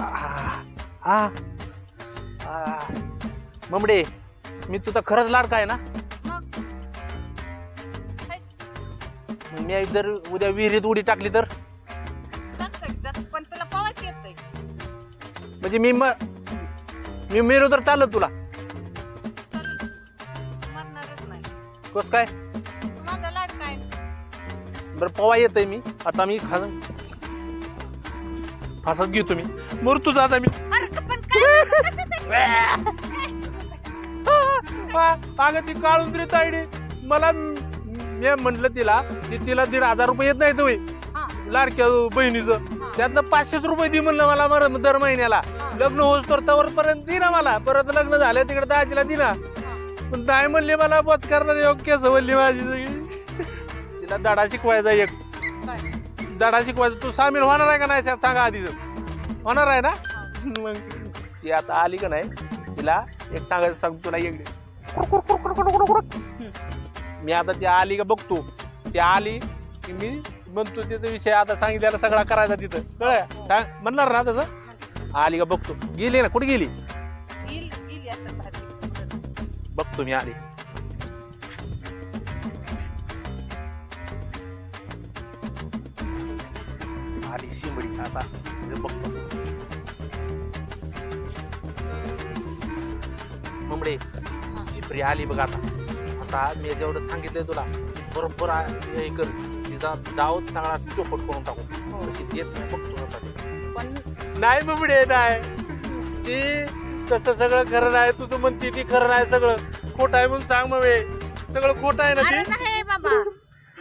आ. ममडे मी तुझा खरंच लाडका आहे ना? मग? मी जर उद्या विहिरीत उडी टाकली तर? जात पण तुला पवायची येतंय म्हणजे मी म मी मेलो तर चालत तुला. चल मरणारच नाही. कस काय? तू माझा लाडका आहे. बरं पवा येतय मी. आता मी खास फासत घेतो मी. मर तुझा आता मी अगं ती काढून तरी तायडे मला मी म्हणलं तिला ती तिला दीड हजार रुपये येत नाही तुम्ही लाडक्या बहिणीचं. त्यातलं पाचशेच रुपये दे म्हणलं मला मर दर महिन्याला. लग्न होस तर तवर पर्यंत दे ना मला. परत लग्न झालं तिकडे दाजीला दे ना. पण नाही म्हणले मला बोच करणार योग्य सवलली माझी. सगळी तिला धडा शिकवायचा एक? धडा शिकवायचा तू सामील होणार आहे का नाही शाळेत सांगा आधीच होणार आहे ना. मग ती आता आली का नाही तिला एक सांगायचं सांग तुला एक मी आता ती आली का बघतो. ती आली की मी म्हणतो तिथं विषय आता सांगितलेला सगळा करायचा तिथं. कळ सांग. म्हणणार ना तसं? आली का बघतो. गेली ना? कुठे गेली? बघतो मी आली. शिंबडी आता बघतो मुंबडे शिपरी आली बघ आता. आता मी जेवढं सांगितलंय तुला बरोबर हे कर. तिचा डावच सगळा चोपट करून टाकू. तशी देत बघतो नाही मुंबडे नाही. ती तसं सगळं खरं नाही तुझं म्हणते ती खरं नाही सगळं. खोटं आहे म्हणून सांग मग. सगळं खोटं आहे ना ती. बाबा.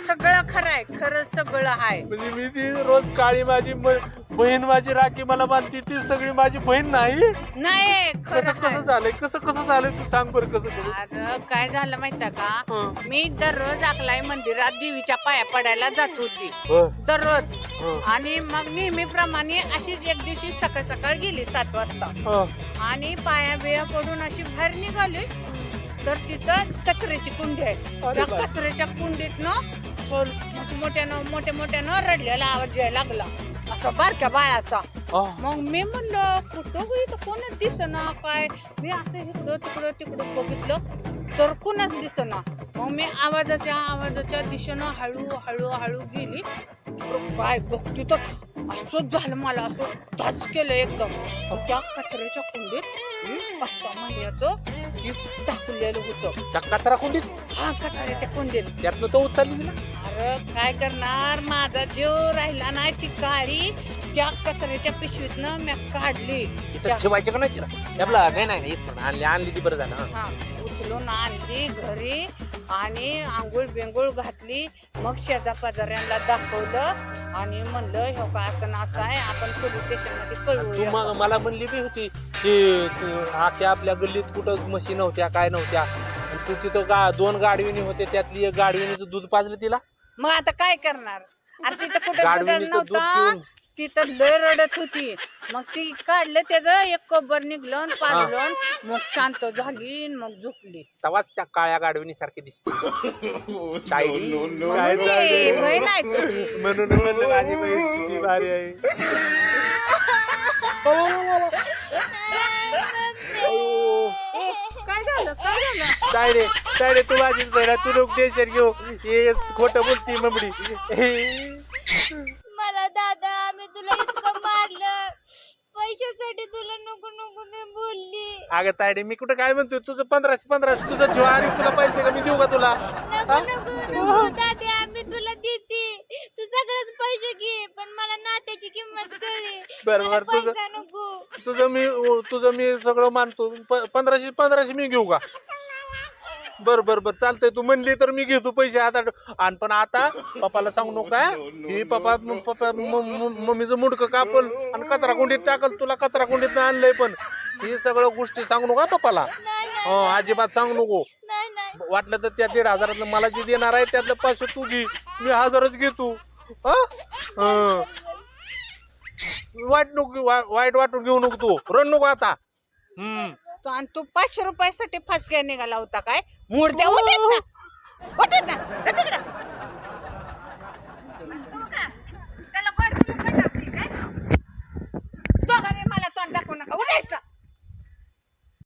सगळं खरं आहे खरं सगळं आहे. म्हणजे मी ती रोज काळी माझी म- बहीण माझी राखी मला बांधती ती सगळी माझी बहीण नाही? नाही कसं खरं कसं आहे. झालंय? कसं कसं झालंय? तू सांग बरं कसं कसं? अरे काय झालं माहितीये का? हं, मी दररोज अकलाई मंदिरात देवीच्या पाया पडायला जात होती. हं, दररोज. हं, आणि मग नेहमीप्रमाणे अशीच एक दिवशी सकाळ सकाळ गेली सात वाजता. हं. आणि पाया बिया पडून अशी बाहेर निघाली. तर तिथं कचऱ्याची कुंडी आहे. अरे त्या बाप. कचऱ्याच्या कुंडीतनं सोल- मोठ्यानं मोठ्या मोठ्यानं रडलेला आवाज यायला लागला. असा बारक्या बाळाचा. मग मी म्हणलं कुठं होई तर कोणच दिसना काय मी असं इकडं तिकडं तिकडं बघितलं तर कोणच दिसना. मग मी आवाजाच्या आवाजाच्या दिशेनं हळू हळू हळू गेली. काय बघते तर असंच झालं मला असं धस केलं एकदम. त्या कचऱ्याच्या कुंडीत पाच सहा महिन्याचं टाकलेलं होतं. त्या कचरा कुंडीत? हा कचऱ्याच्या कुंडीत. त्यातनं तो उचलली तिला अरे काय करणार? माझा जीव राहिला नाही ती काळी. त्या कचऱ्याच्या पिशवीतनं मी काढली. तिथं ठेवायचे का नाही तिला? आपला नाही नाही आणली आणली ती बरं झालं उचलून आणली घरी. आणि आंघोळ बिंगोळ घातली. मग शेजा पाजाऱ्यांना दाखवलं आणि म्हणलं हे का असं ना असं आहे आपण पोलीस स्टेशनमध्ये तू मग मला म्हणली बी होती की तू आख्या आपल्या गल्लीत कुठं म्हशी नव्हत्या काय नव्हत्या? आणि तू तिथं गा दोन गाडविणी होते त्यातली एक गाडविणीचं दूध पाजलं तिला? मग आता काय करणार? अरे तिथं कुठं गाडविणीचं दूध नव्हता. पिऊन. तिथं लय रडत होती. मग ती काढलं त्याचं एक कब्बर निघलं पाजलं मग शांत झाली मग झोपली. तेव्हाच त्या काळ्या गाडविणी सारखी दिसते. काय म्हणून झालं? ये, बहीण आहे तुझी. म्हणून म्हणलं माझी बहीण किती भारी आहे. अयो. काय झालं काय झालं? तायडे तायडे तू माझीच बहीण तू नको टेन्शन घेऊ. हे खोटं बोलती ममडी. अगं तायडे मी कुठं काय म्हणतोय? तुझं पंधराशे पंधराशे तुझं जीव आणि तुला पैसे का? मी देऊ का तुला? नको हा? नको नको दादा आम्ही तुला देते. तू सगळंच पैसे घे पण मला नात्याची किंमत कळली बरं, मला बरं, तुझं- पैसा नको. तुझं मी तुझं मी सगळं मानतो. प- पंधराशे पंधराशे मी घेऊ का? बर बर बर चालतंय. तू म्हणली तर मी घेतो पैसे आता. आणि पण आता पप्पाला सांगू नको काय ही पप्पा पप्पा म- म- मम्मीचं मुडकं कापल आणि कचरा कुंडीत टाकल. तुला कचरा कुंडीत आणलंय पण. ही सगळं गोष्टी सांगू नको हा पप्पाला. नाही हो अजिबात सांगू नको. नाही नाही. वाटलं तर त्या दीड हजारातलं मला जे देणार आहे त्यातलं पाचशे तू घे. मी हजारच घेतो हा? हं. वाईट नको वाईट वाटून घेऊ नको तू. रन नको आता. हम्म. तो आणि तू पाचशे रुपयासाठी फसक्या निघाला होता काय? मूर्त्या होत्यात ना. होत्यात ना. जा तिकडं.